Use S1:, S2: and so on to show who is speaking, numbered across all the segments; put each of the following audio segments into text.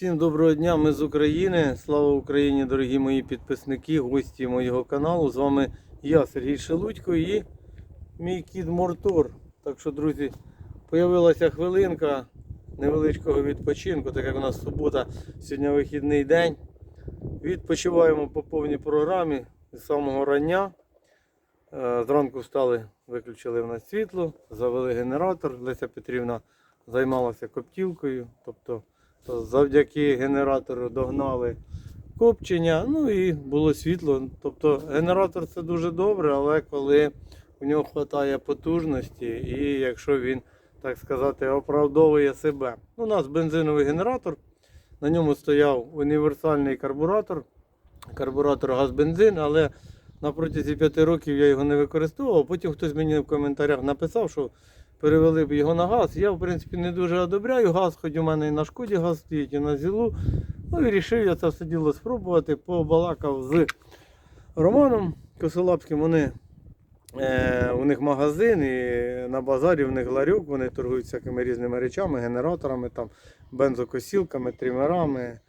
S1: Всім доброго дня, ми з України. Слава Україні, дорогі мої підписники, гості моєго каналу. З вами я, Сергій Шелудько і мій кіт Мортор. Так що, друзі, появилася хвилинка невеличкого відпочинку, так як у нас субота, сьогодні вихідний день. Відпочиваємо по повній програмі з самого рання. Е, Зранку встали, виключили в нас світло, завели генератор. Леся Петрівна займалася коптілкою. Тобто завдяки генератору догнали копчення, ну і було світло. Тобто генератор це дуже добре, але коли у нього вистачає потужності і якщо він, так сказати, оправдовує себе. У нас бензиновий генератор, на ньому стояв універсальний карбуратор, карбуратор газ-бензин, але на протязі 5 років я його не використовував. Потім хтось мені в коментарях написав, що перевели б його на газ. Я, в принципі, не дуже одобряю газ, хоч у мене і на шкоді газ стоїть, і на зілу. Ну і вирішив я це все діло спробувати. Побалакав з Романом Косолапським. Вони, е, у них магазин і на базарі в них ларьок, вони торгують всякими різними речами, генераторами, там, бензокосілками, трімерами.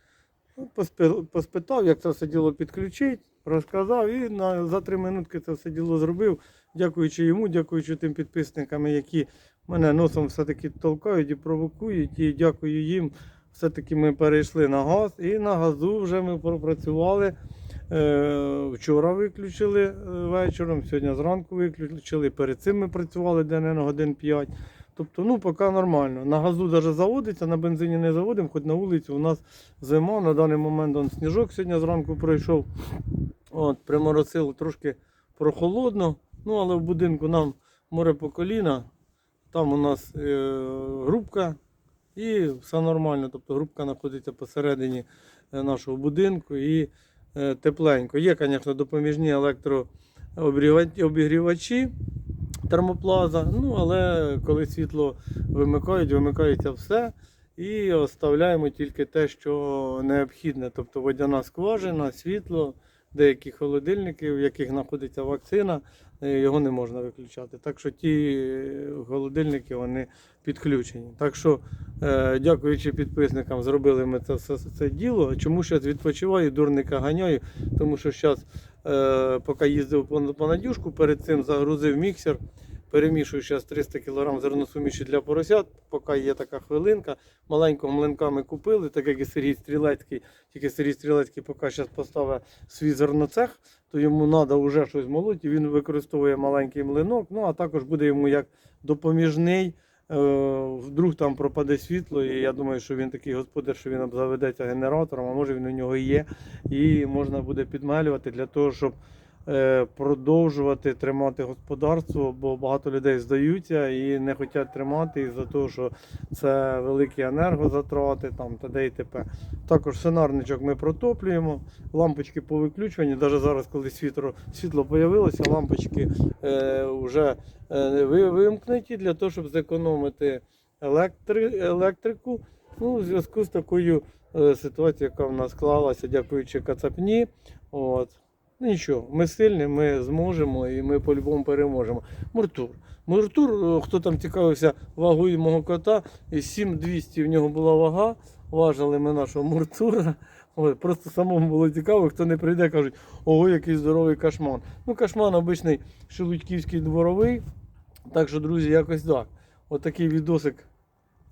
S1: Ну, Поспитав, як це все діло підключить, розказав і на, за три минутки це все діло зробив. Дякуючи йому, дякуючи тим підписникам, які мене носом все-таки толкають і провокують. І дякую їм. Все-таки ми перейшли на газ і на газу вже ми пропрацювали. Е, Вчора виключили е, вечором, сьогодні зранку виключили. Перед цим ми працювали день на годин 5. Тобто, ну, поки нормально. На газу навіть заводиться, на бензині не заводимо, хоч на вулиці у нас зима. На даний момент он сніжок сьогодні зранку пройшов. От, приморосило трошки прохолодно. Ну, але в будинку нам море по коліна. Там у нас е, грубка і все нормально. Тобто грубка знаходиться посередині е, нашого будинку і е, тепленько. Є, звісно, допоміжні електрообігрівачі термоплаза. Ну, але коли світло вимикають, вимикається все. І оставляємо тільки те, що необхідне. Тобто водяна скважина, світло, деякі холодильники, в яких знаходиться вакцина, е, його не можна виключати. Так що ті е, холодильники вони підключені. Так що, е, дякуючи підписникам, зробили ми це все це діло. Чому зараз відпочиваю, дурника ганяю, тому що зараз, поки їздив по надюшку, перед цим загрузив міксер. Перемішую зараз 300 кг зерносуміші для поросят, поки є така хвилинка. Маленького млинка ми купили, так як і Сергій Стрілецький, тільки Сергій Стрілецький поки зараз поставить свій зерноцех, то йому треба вже щось молоти. Він використовує маленький млинок, ну а також буде йому як допоміжний. е, Вдруг там пропаде світло, і я думаю, що він такий господар, що він обзаведеться генератором, а може він у нього є, і можна буде підмалювати для того, щоб продовжувати тримати господарство, бо багато людей здаються і не хочуть тримати із-за того, що це великі енергозатрати, там т.д. і т.п. Також свинарничок ми протоплюємо, лампочки повиключені. Навіть зараз, коли світло, світло появилося, лампочки е, вже е, вимкнуті для того, щоб зекономити електри, електрику. Ну, у зв'язку з такою е, ситуацією, яка в нас склалася, дякуючи Кацапні. От. Ну нічого, ми сильні, ми зможемо і ми по-любому переможемо. Муртур. Муртур, е, хто там цікавився вагою мого кота, і 7200 в нього була вага. Важили ми нашого Муртура. Ой, просто самому було цікаво, хто не прийде, кажуть, ого, який здоровий кашман. Ну, кашман обичний шелудьківський дворовий. Так що, друзі, якось так. Отакий відосик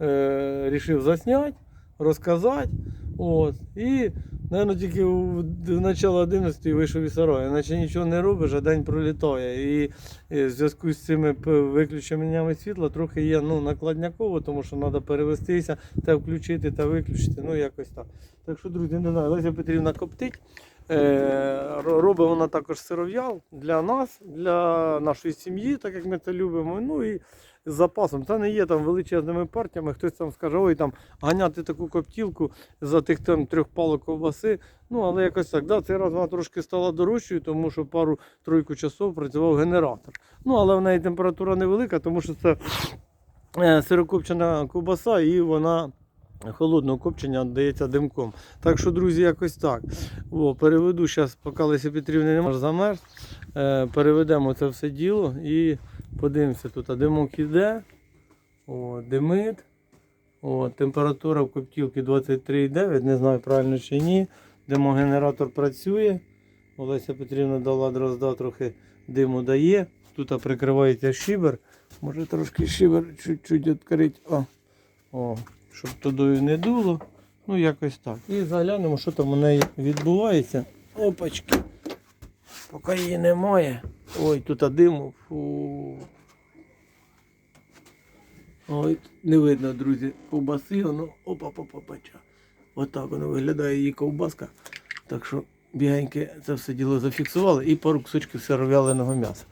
S1: е, рішив засняти, розказати. От. І, мабуть, тільки в начало 11 вийшов із сараю, наче нічого не робиш, а день пролітає. І, в зв'язку з цими виключеннями світла трохи є ну, накладняково, тому що треба перевестися, те включити та виключити. Ну, якось так. Так що, друзі, не знаю, Леся Петрівна коптить. Е, робить вона також сиров'ял для нас, для нашої сім'ї, так як ми це любимо. Ну і з запасом. Це не є там величезними партіями. Хтось там скаже, ой, там ганяти таку коптілку за тих там трьох палок ковбаси. Ну, але якось так. Да, цей раз вона трошки стала дорожчою, тому що пару-тройку часов працював генератор. Ну, але в неї температура невелика, тому що це е, сирокопчена ковбаса і вона. Холодного копчення дається димком. Так що, друзі, якось так. О, переведу зараз, поки Леся Петрівни немає, замерз. Е, переведемо це все діло і подивимося тут. А димок іде. О, димить. О, температура в коптілки 23,9, не знаю правильно чи ні. Димогенератор працює. Олеся Петрівна дала дрозда, трохи диму дає. Тут прикривається шибер. Може трошки шибер чуть-чуть відкрити. О, о, щоб тудою не дуло. Ну, якось так. І заглянемо, що там у неї відбувається. Опачки. Поки її немає. Ой, тут диму. Фу. Ой, не видно, друзі, ковбаси, воно опа опа пача. Отак воно виглядає її ковбаска. Так що бігеньке це все діло зафіксували і пару кусочків сиров'яленого м'яса.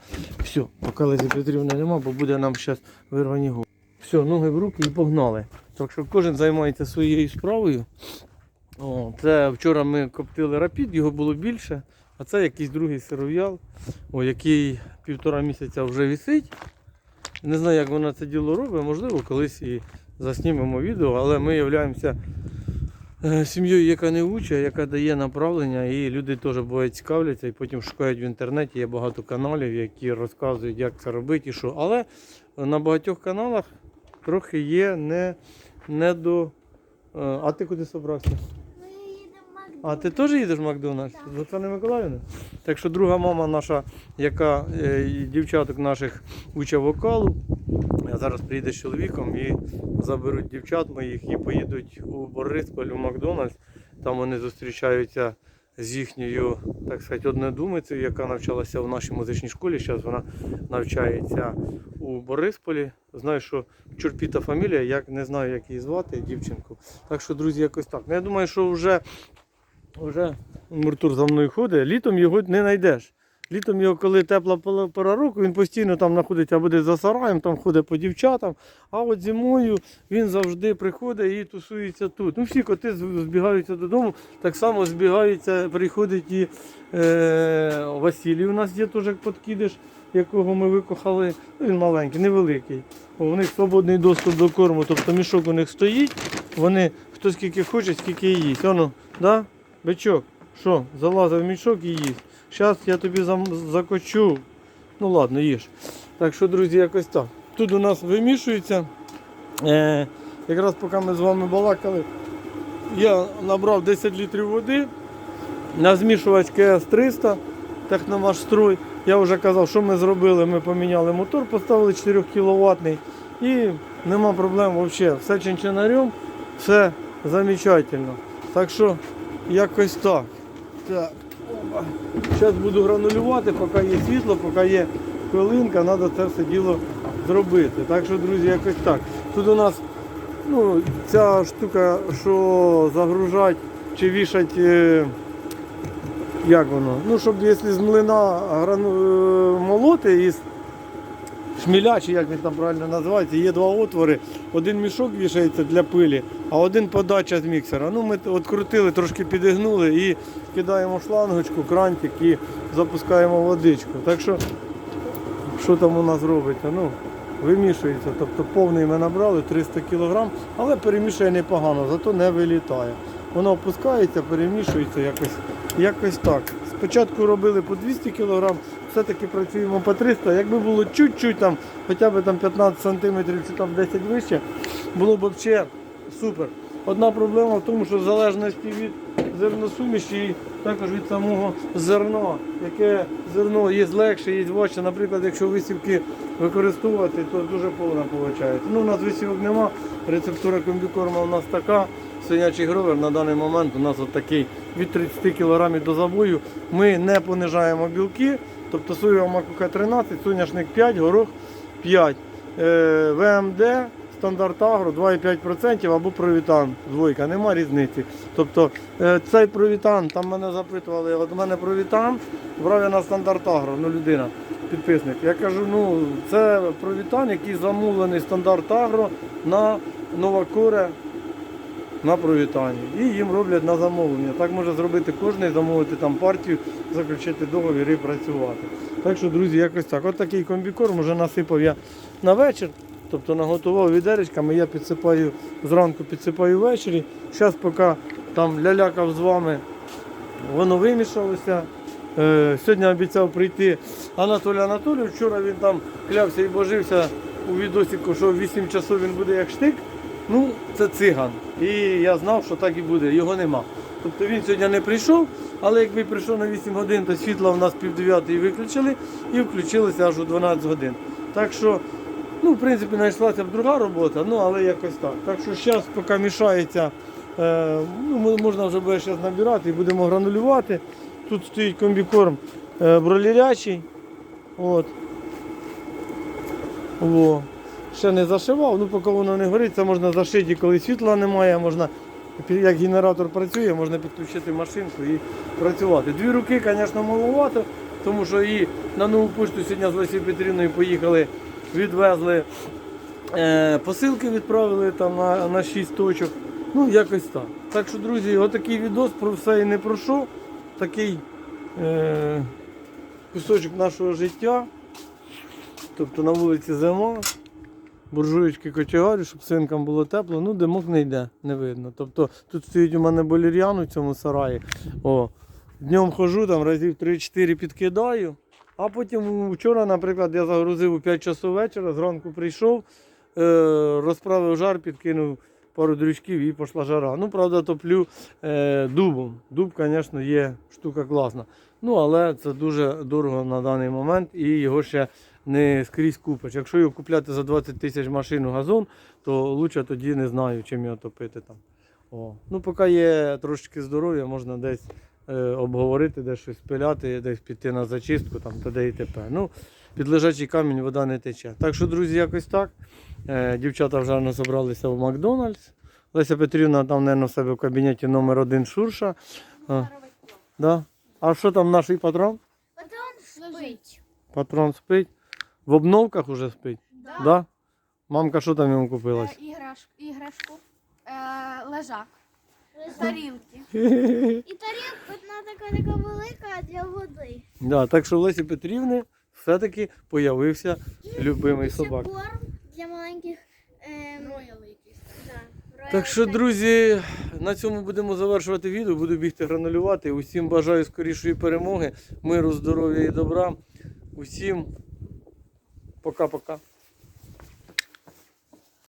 S1: Все, поки Лесі Петрівни нема, бо буде нам зараз вирвані губи. Все, ноги в руки і погнали. Так що кожен займається своєю справою. О, це вчора ми коптили рапід, його було більше, а це якийсь другий сиров'ял, який півтора місяця вже висить. Не знаю, як вона це діло робить, можливо, колись і заснімемо відео, але ми являємося е, сім'єю, яка не учить, яка дає направлення, і люди теж бувають цікавляться і потім шукають в інтернеті. Є багато каналів, які розказують, як це робити і що. Але на багатьох каналах трохи є не, не до. е, А ти куди собрався?
S2: Ми їдемо в Макдональдс.
S1: А ти теж їдеш в Макдональдс? З Оксани Миколаївни? Так що друга мама наша, яка е, дівчаток наших уча вокалу, а зараз приїде з чоловіком і заберуть дівчат моїх і поїдуть у Борисполь, у Макдональдс. Там вони зустрічаються з їхньою, так сказати, однодумицею, яка навчалася в нашій музичній школі. Зараз вона навчається у Борисполі. Знаю, що чурпіта фамілія, як не знаю, як її звати, дівчинку. Так що, друзі, якось так. Ну, я думаю, що вже вже Муртур за мною ходить, літом його не знайдеш. Літом його, коли тепла пора- року, він постійно там знаходиться або десь за сараєм, там ходить по дівчатам. А от зимою він завжди приходить і тусується тут. Ну всі коти збігаються додому, так само збігаються, приходить і е, Василій. У нас є теж подкидиш, якого ми викохали. Ну, він маленький, невеликий. У них свободний доступ до корму, тобто мішок у них стоїть. Вони хто скільки хоче, скільки їсть. Воно, да? Бичок, що, залазив в мішок і їсть. Зараз я тобі закочу. Ну ладно, їж. Так що, друзі, якось так. Тут у нас вимішується. Е, якраз поки ми з вами балакали, я набрав 10 літрів води на змішувач КС 300 Техномаш строй. Я вже казав, що ми зробили. Ми поміняли мотор, поставили 4 кВт і нема проблем взагалі. Все чинчинарем, все замечательно. Так що якось так. Так. Зараз буду гранулювати, поки є світло, поки є хвилинка, треба це все діло зробити. Так що, друзі, якось так. Тут у нас ну, ця штука, що загружать чи вішать, е, як воно? Ну, щоб якщо з млина грану, е, молоти із шміля, чи як він там правильно називається, є два отвори. Один мішок вішається для пилі, а один подача з міксера. Ну, ми відкрутили, трошки підігнули і кидаємо шлангочку, крантик і запускаємо водичку. Так що, що там у нас робиться? Ну, вимішується. Тобто повний ми набрали 300 кг, але перемішує непогано, зато не вилітає. Воно опускається, перемішується якось, якось так. Спочатку робили по 200 кг, все-таки працюємо по 300. Якби було чуть-чуть там, хоча б там 15 см чи там 10 вище, було б взагалі супер. Одна проблема в тому, що в залежності від зерносуміші і також від самого зерна, яке зерно є легше, є важче. Наприклад, якщо висівки використовувати, то дуже повна виходить. Ну, у нас висівок нема, рецептура комбікорма у нас така. Свинячий гровер на даний момент у нас от такий від 30 кг до забою. Ми не понижаємо білки, тобто соєва макуха 13, соняшник 5, горох 5. Е, ВМД, стандарт агро 2,5% або провітан. Двойка, нема різниці. Тобто е, цей провітан, там мене запитували, от у мене провітан, брав я на стандарт агро, ну людина, підписник. Я кажу, ну це провітан, який замовлений стандарт агро на Новакуре на провітанні. І їм роблять на замовлення. Так може зробити кожен, замовити там партію, заключити договір і працювати. Так що, друзі, якось так. От такий комбікорм вже насипав я на вечір. Тобто наготував відеречками, я підсипаю зранку, підсипаю ввечері. Зараз поки там лялякав з вами, воно вимішалося. Е, сьогодні обіцяв прийти Анатолій Анатолійович. Вчора він там клявся і божився у відосіку, що в 8 часов він буде як штик. Ну, це циган. І я знав, що так і буде, його нема. Тобто він сьогодні не прийшов, але якби прийшов на 8 годин, то світло в нас пів виключили і включилося аж у 12 годин. Так що, ну, в принципі, знайшлася б друга робота, ну але якось так. Так що зараз, поки мішається, е, ну, можна вже буде зараз набирати і будемо гранулювати. Тут стоїть комбікорм е, бролірячий. От. Во. Ще не зашивав, ну поки воно не горить, це можна зашити, коли світла немає, можна, як генератор працює, можна підключити машинку і працювати. Дві руки, звісно, маловато, тому що і на нову пошту сьогодні з Лесією Петрівною поїхали, відвезли е, посилки, відправили там на, на 6 точок. Ну, якось так. Так що, друзі, отакий відос про все і не про що. Такий е, кусочок нашого життя. Тобто на вулиці зима, буржуєчки кочегарю, щоб свинкам було тепло, ну димок не йде, не видно. Тобто тут стоїть у мене болір'ян у цьому сараї. О, днем хожу, там разів 3-4 підкидаю. А потім вчора, наприклад, я загрузив у 5 часов вечора, зранку прийшов, е, розправив жар, підкинув пару дрючків і пішла жара. Ну, правда, топлю е, дубом. Дуб, звісно, є штука класна. Ну, але це дуже дорого на даний момент і його ще не скрізь купиш. Якщо його купляти за 20 тисяч машину газон, то лучше тоді не знаю, чим його топити там. О. Ну, поки є трошечки здоров'я, можна десь е, обговорити, десь щось пиляти, десь піти на зачистку, там, т.д. і т.п. Ну, під лежачий камінь вода не тече. Так що, друзі, якось так. Е, дівчата вже зібралися в Макдональдс. Леся Петрівна там, мабуть, в себе в кабінеті номер один Шурша. А, да? а що там наш патрон?
S2: Потім спить.
S1: Патрон спить. В обновках уже спить.
S3: Да.
S1: Да? Мамка що там йому купила?
S3: Е, іграш, іграшку, е, лежак, тарілки.
S2: І тарілка одна така така велика для води.
S1: Да, так що в Лесі Петрівни все-таки появився любимий
S2: Ще
S1: собак.
S2: корм для маленьких. Ем,
S3: Рояли
S2: да,
S1: Так що, друзі, на цьому будемо завершувати відео. Буду бігти гранулювати. Усім бажаю скорішої перемоги, миру, здоров'я і добра. Усім ਪੱਕਾ ਪੱਕਾ